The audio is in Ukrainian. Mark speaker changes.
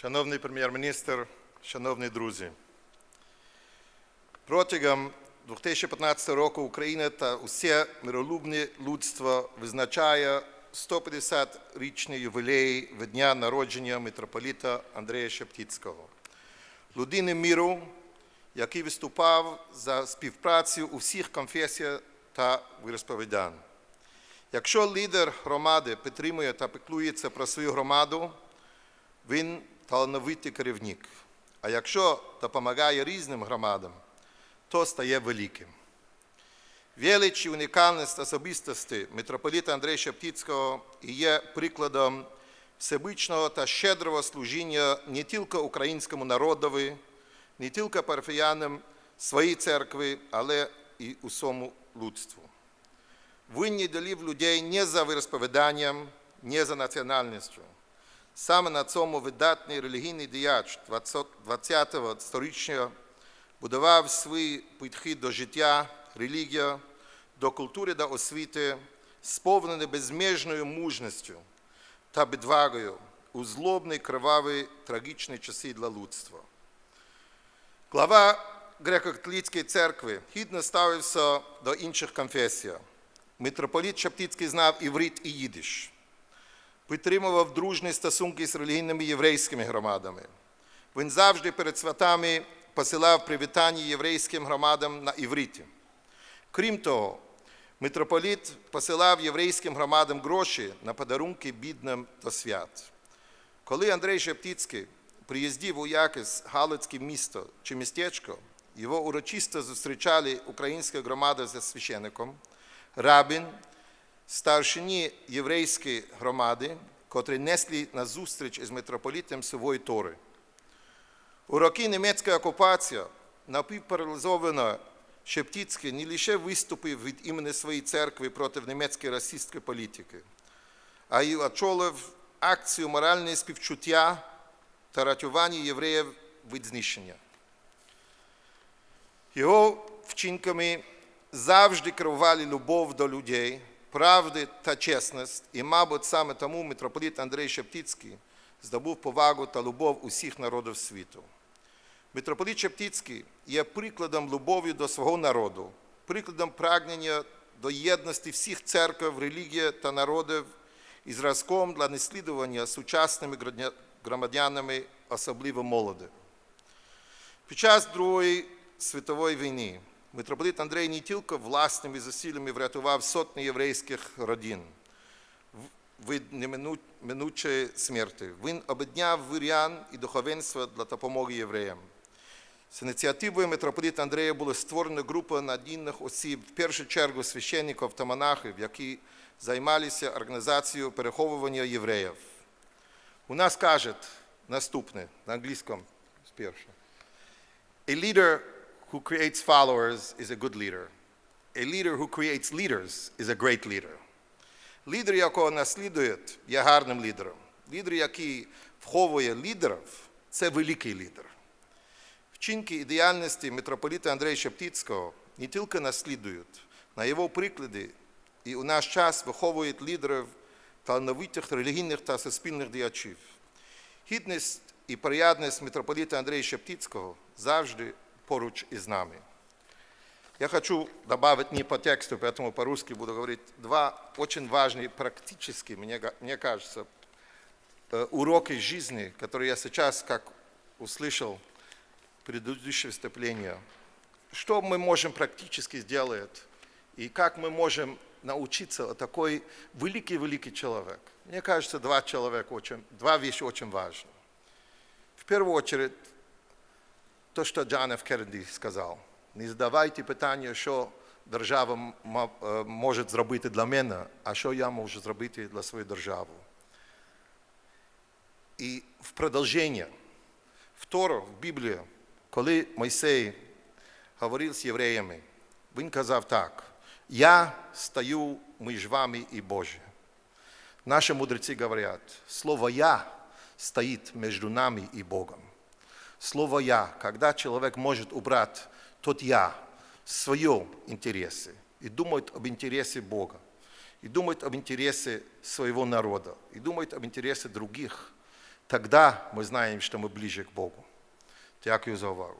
Speaker 1: Шановний прем'єр-міністр, шановні друзі, протягом 2015 року Україна та усе миролюбне людство визначає 150-річний ювілей від дня народження митрополіта Андрея Шептицького, людини міру, який виступав за співпрацю у всіх конфесіях та віросповідань. Якщо лідер громади підтримує та піклується про свою громаду, він талановитий керівник. А якщо допомагає різним громадам, то стає великим. Велич і унікальність особистості митрополіта Андрея Шептицького є прикладом всебічного та щедрого служіння не тільки українському народові, не тільки парафіянам своєї церкви, але і усьому людству. Він не ділив людей не за вирозповіданням, не за національністю. Саме на цьому видатний релігійний діяч 20-го сторіччя будував свій підхід до життя, релігія, до культури та освіти, сповнений безмежною мужністю та відвагою у злобні, криваві, трагічні часи для людства. Глава греко-католицької церкви гідно ставився до інших конфесій. Митрополіт Шептицький знав іврит і їдиш підтримував дружні стосунки з релігійними єврейськими громадами. Він завжди перед святами посилав привітання єврейським громадам на івриті. Крім того, митрополіт посилав єврейським громадам гроші на подарунки бідним до свят. Коли Андрей Шептицький приїздив у якесь Галицьке місто чи містечко, його урочисто зустрічали українська громада зі священником, рабин старшині єврейської громади, котрі несли на зустріч із митрополітом Сивої Тори. У роки німецької окупації напівпаралізовано Шептицький не лише виступив від імені своєї церкви проти німецької расистської політики, а й очолив акцію морального співчуття та рятування євреїв від знищення. Його вчинками завжди керували любов до людей, правди та чесність, і, мабуть, саме тому митрополіт Андрей Шептицький здобув повагу та любов усіх народів світу. Митрополіт Шептицький є прикладом любові до свого народу, прикладом прагнення до єдності всіх церкв, релігій та народів і зразком для наслідування сучасними громадянами, особливо молоді. Під час Другої світової війни митрополит Андрей не тільки власними зусиллями врятував сотні єврейських родин від неминучої смерті. Він об'єднав вірян і духовенство для допомоги євреям. З ініціативою митрополита Андрея була створена група надійних осіб, в першу чергу священників та монахів, які займалися організацією переховування євреїв. У нас кажуть наступне на англійському спершу. A leader who creates followers is a good leader. A leader who creates leaders is a great leader. Лідер, якого наслідують, є гарним лідером. Лідер, який вховує лідерів, це великий лідер. Вчинки і діяльності митрополіта Андрея Шептицького не тільки наслідують, на його прикладі і у наш час виховують лідерів талановитих релігійних та суспільних діячів. Гідність і порядність митрополіта Андрея Шептицького завжди поруч із нами. Я хочу добавить не по тексту, поэтому по-русски буду говорить два очень важные практические, мне, мне кажется, уроки жизни, которые я сейчас, как услышал предыдущее выступление. Что мы можем практически сделать и как мы можем научиться такой великий-великий человек. Мне кажется, два человека очень, два вещи очень важны. В первую очередь, то, що Джан Ф. Кеннеді сказав. Не задавайте питання, що держава може зробити для мене, а що я можу зробити для своєї держави. І в продовження, в Торо, в Біблії, коли Мойсей говорив з євреями, він казав так, я стою між вами і Боже. Наші мудреці говорять, слово «я» стоїть між нами і Богом Слово «я», когда человек может убрать тот «я», свое интересы, и думает об интересе Бога, и думает об интересе своего народа, и думает об интересе других, тогда мы знаем, что мы ближе к Богу. Дякую за увагу.